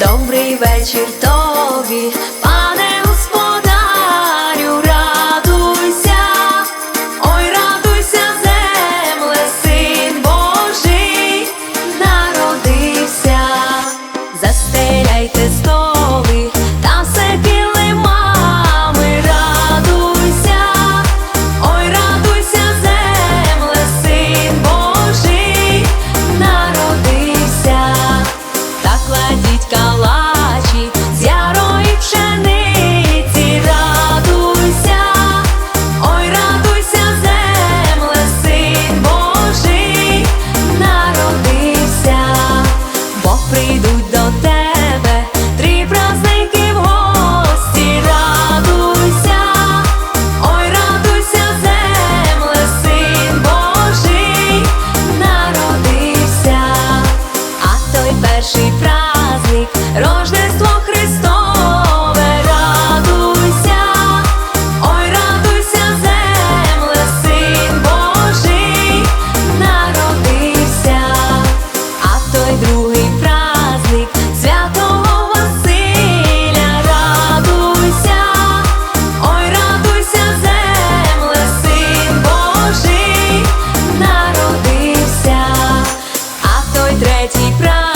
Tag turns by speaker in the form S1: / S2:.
S1: Добрий вечір тобі, pede pra